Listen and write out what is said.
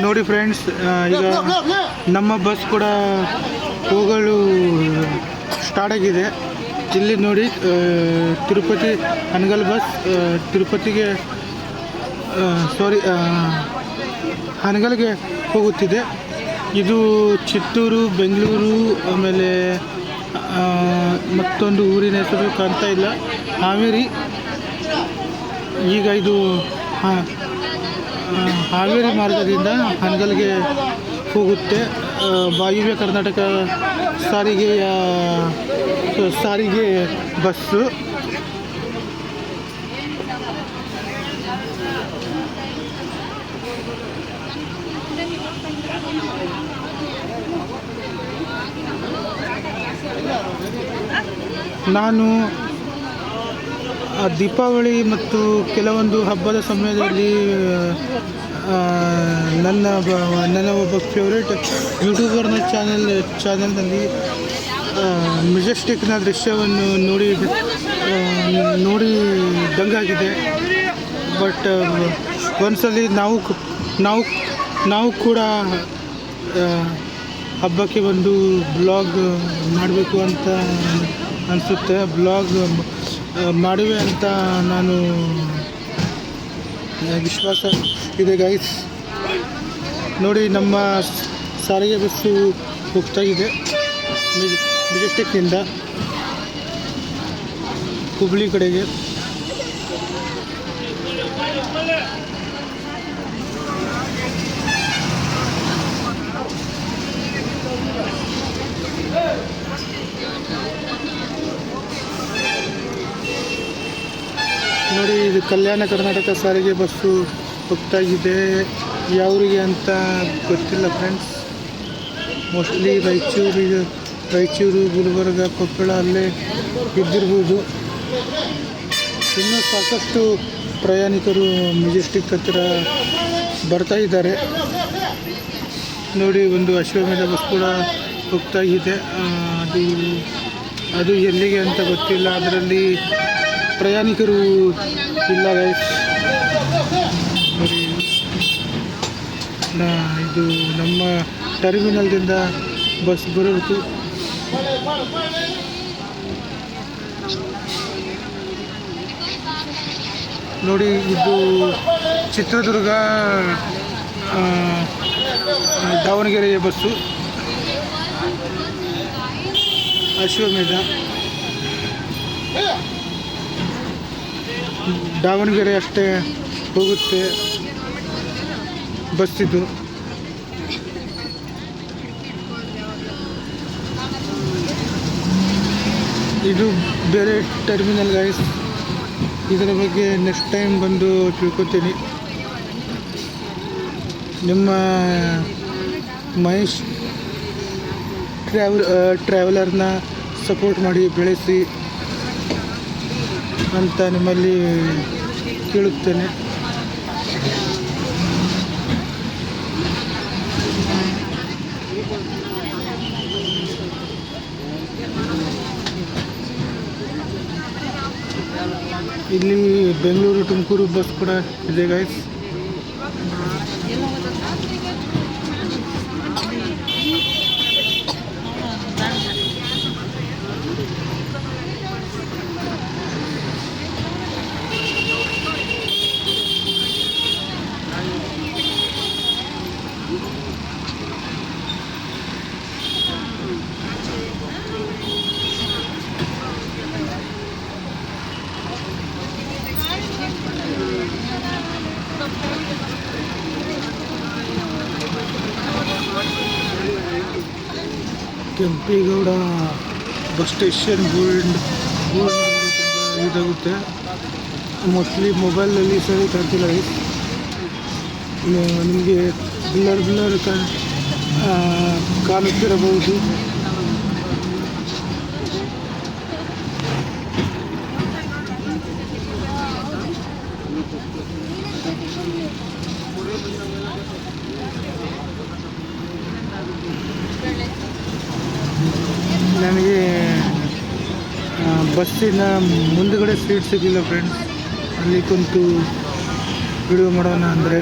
ನೋಡಿ ಫ್ರೆಂಡ್ಸ್ ಈಗ ನಮ್ಮ ಬಸ್ ಕೂಡ ಹೋಗಲು ಸ್ಟಾರ್ಟ್ ಆಗಿದೆ. ಇಲ್ಲಿ ನೋಡಿ ತಿರುಪತಿ ಹನಗಲ್ ಬಸ್ ತಿರುಪತಿಗೆ ಸಾರಿ ಹನಗಲ್ಗೆ ಹೋಗುತ್ತಿದೆ. ಇದು ಚಿತ್ತೂರು ಬೆಂಗಳೂರು ಆಮೇಲೆ ಮತ್ತೊಂದು ಊರಿನ ಹೆಸರು ಕಾಣ್ತಾ ಇಲ್ಲ. ಹಾವೇರಿ. ಈಗ ಇದು ಹಾ- ಹಾವೇರಿ ಮಾರ್ಗದಿಂದ ಹನಗಲ್ಗೆ ಹೋಗುತ್ತೆ. ವಾಯುವ್ಯ ಕರ್ನಾಟಕ ಸಾರಿಗೆಯ ಸಾರಿಗೆ ಬಸ್ಸು. ನಾನು ದೀಪಾವಳಿ ಮತ್ತು ಕೆಲವೊಂದು ಹಬ್ಬದ ಸಮಯದಲ್ಲಿ ನನ್ನ ನನ್ನ ಒಬ್ಬ ಫೇವ್ರೇಟ್ ಯೂಟ್ಯೂಬರ್ನ ಚಾನಲ್ ಚಾನಲ್ನಲ್ಲಿ ಮೆಜೆಸ್ಟಿಕ್ನ ದೃಶ್ಯವನ್ನು ನೋಡಿ ನೋಡಿ ದಂಗಾಗಿದೆ. ಬಟ್ ಒಂದ್ಸಲಿ ನಾವು ನಾವು ನಾವು ಕೂಡ ಹಬ್ಬಕ್ಕೆ ಒಂದು ಬ್ಲಾಗ್ ಮಾಡಬೇಕು ಅಂತ ಅನಿಸುತ್ತೆ. ಬ್ಲಾಗ್ ಮಾಡುವೆ ಅಂತ ನಾನು ವಿಶ್ವಾಸ ಇದೆ ಗೈಸ್ ನೋಡಿ, ನಮ್ಮ ಸಾರಿಗೆ ಬಸ್ಸು ಹೋಗ್ತಾ ಇದೆ ಮೆಜ್- ಮೆಜೆಸ್ಟಿಕ್ನಿಂದ ಹುಬ್ಳಿ ಕಡೆಗೆ. ನೋಡಿ, ಇದು ಕಲ್ಯಾಣ ಕರ್ನಾಟಕ ಸಾರಿಗೆ ಬಸ್ಸು ಹೋಗ್ತಾ ಇದೆ ಯಾವೂರಿಗೆ ಅಂತ ಗೊತ್ತಿಲ್ಲ ಫ್ರೆಂಡ್ಸ್ ಮೋಸ್ಟ್ಲಿ ರಾಯಚೂರಿಗೆ ರಾಯಚೂರು, ಗುಲ್ಬರ್ಗ, ಕೊಪ್ಪಳ ಅಲ್ಲೇ ಇದ್ದಿರ್ಬೋದು. ಇನ್ನೂ ಸಾಕಷ್ಟು ಪ್ರಯಾಣಿಕರು ಮೆಜೆಸ್ಟಿಕ್ ಹತ್ತಿರ ಬರ್ತಾ ಇದ್ದಾರೆ ನೋಡಿ, ಒಂದು ಅಶ್ವಮೇಧ ಬಸ್ ಕೂಡ ಹೋಗ್ತಾ ಇದೆ ಅದು ಅದು ಎಲ್ಲಿಗೆ ಅಂತ ಗೊತ್ತಿಲ್ಲ. ಅದರಲ್ಲಿ ಪ್ರಯಾಣಿಕರು ಇಲ್ಲ ಇದು ನಮ್ಮ ಟರ್ಮಿನಲ್ದಿಂದ ಬಸ್ ಬರುತ್ತೆ ನೋಡಿ ಇದು ಚಿತ್ರದುರ್ಗ ದಾವಣಗೆರೆಯ ಬಸ್ಸು. ಅಶ್ವಮೇಧ. ದಾವಣಗೆರೆ ಅಷ್ಟೇ ಹೋಗುತ್ತೆ. ಬಸ್ ಇದು. ಇದು ಬೇರೆ ಟರ್ಮಿನಲ್ ಗೈಸ್ ಇದರ ಬಗ್ಗೆ ನೆಕ್ಸ್ಟ್ ಟೈಮ್ ಬಂದು ತಿಳ್ಕೊತೀನಿ. ನಿಮ್ಮ ಮಹೇಶ್ ಟ್ರಾವೆಲ್ ಟ್ರಾವೆಲರ್ನ ಸಪೋರ್ಟ್ ಮಾಡಿ ಬೆಳೆಸಿ. ಅಂತ ನಿಮ್ಮಲ್ಲಿ ಕೇಳುತ್ತೇನೆ. ಇಲ್ಲಿ ಬೆಂಗಳೂರು ತುಮಕೂರು ಬಸ್ ಕೂಡ ಇದೆ guys Kempegowda bus station gold gold ಇದಾಗುತ್ತೆ. ಮೋಸ್ಟ್ಲಿ ಮೊಬೈಲಲ್ಲಿ ಸರಿ ಕಾಣ್ತಿಲ್ಲ ನಿಮಗೆ ಬ್ಲರ್ ಬ್ಲರ್ ಕಾಣುತ್ತಿರಬಹುದು. ಬಸ್ಸಿನ ಮುಂದುಗಡೆ ಸೀಟ್ ಸಿಗಲಿಲ್ಲ ಫ್ರೆಂಡ್ಸ್ ಅಲ್ಲಿ ಕುಂತು ವಿಡಿಯೋ ಮಾಡೋಣ ಅಂದರೆ.